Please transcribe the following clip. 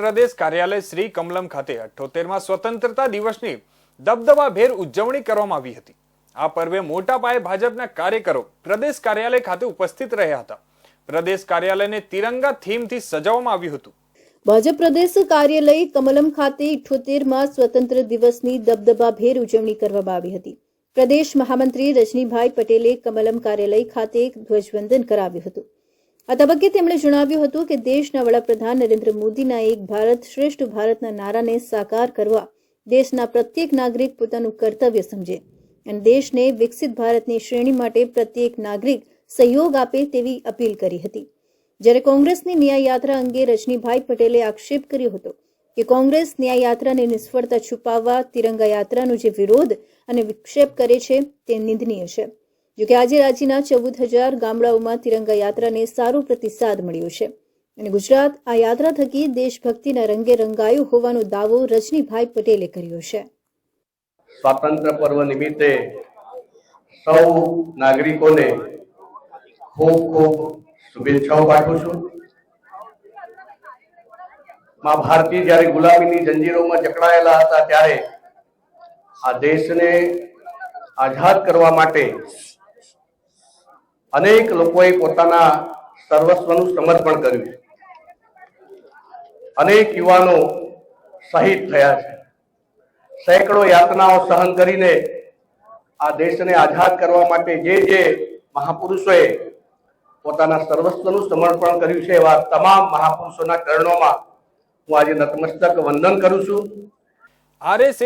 પ્રદેશ કાર્યાલય શ્રી કમલમ ખાતે અઠ્ઠોતેરમાં સ્વતંત્રતા દિવસની દબદબાભેર ઉજવણી કરવામાં આવી હતી. આ પર્વે મોટા પાયે ભાજપના કાર્યકરો પ્રદેશ કાર્યાલય ખાતે ઉપસ્થિત રહ્યા હતા. પ્રદેશ કાર્યાલયને તિરંગા થીમથી સજાવવામાં આવ્યું હતું. ભાજપ પ્રદેશ કાર્યાલય કમલમ ખાતે ઇઠ્ઠોતેરમાં સ્વતંત્ર દિવસની દબદબાભેર ઉજવણી કરવામાં આવી હતી. પ્રદેશ મહામંત્રી રજનીભાઈ પટેલે કમલમ કાર્યાલય ખાતે ધ્વજવંદન કરાવ્યું હતું. આ તબક્કે તેમણે જણાવ્યું હતું કે દેશના વડાપ્રધાન નરેન્દ્ર મોદીના એક ભારત શ્રેષ્ઠ ભારતના નારાને સાકાર કરવા દેશના પ્રત્યેક નાગરિક પોતાનું કર્તવ્ય સમજે અને દેશને વિકસિત ભારતની શ્રેણી માટે પ્રત્યેક નાગરિક સહયોગ આપે તેવી અપીલ કરી હતી. જ્યારે કોંગ્રેસની ન્યાય યાત્રા અંગે રજનીભાઈ પટેલે આક્ષેપ કર્યો હતો કે કોંગ્રેસ ન્યાયયાત્રાની નિષ્ફળતા છુપાવવા તિરંગા યાત્રાનો જે વિરોધ અને વિક્ષેપ કરે છે તે નિંદનીય છે. જોકે આજે રાજ્યના ચૌદ હજાર ગામડાઓમાં તિરંગા યાત્રાને સારો પ્રતિસાદ મળ્યો છે. અને ગુજરાત આ યાત્રા થકી દેશભક્તિના રંગે રંગાયું હોવાનો દાવો રજનીભાઈ પટેલે કર્યો છે. સ્વાતંત્ર્ય પર્વ નિમિત્તે સૌ નાગરિકોને ખૂબ ખૂબ શુભેચ્છાઓ પાઠવું છું. માં ભારતી જ્યારે ગુલામીની જંજીરોમાં જકડાયેલા હતા ત્યારે આ દેશને આઝાદ કરવા માટે અનેક લોકોએ પોતાના સર્વસ્વનું સમર્પણ કર્યું છે. અનેક યુવાનો શહીદ થયા છે. સેંકડો યાતનાઓ સહન કરીને આ દેશને આઝાદ કરવા માટે જે જે મહાપુરુષોએ પોતાના સર્વસ્વનું સમર્પણ કર્યું છે એવા તમામ મહાપુરુષોના ચરણોમાં હું આજે નતમસ્તક વંદન કરું છું. આરએસએસ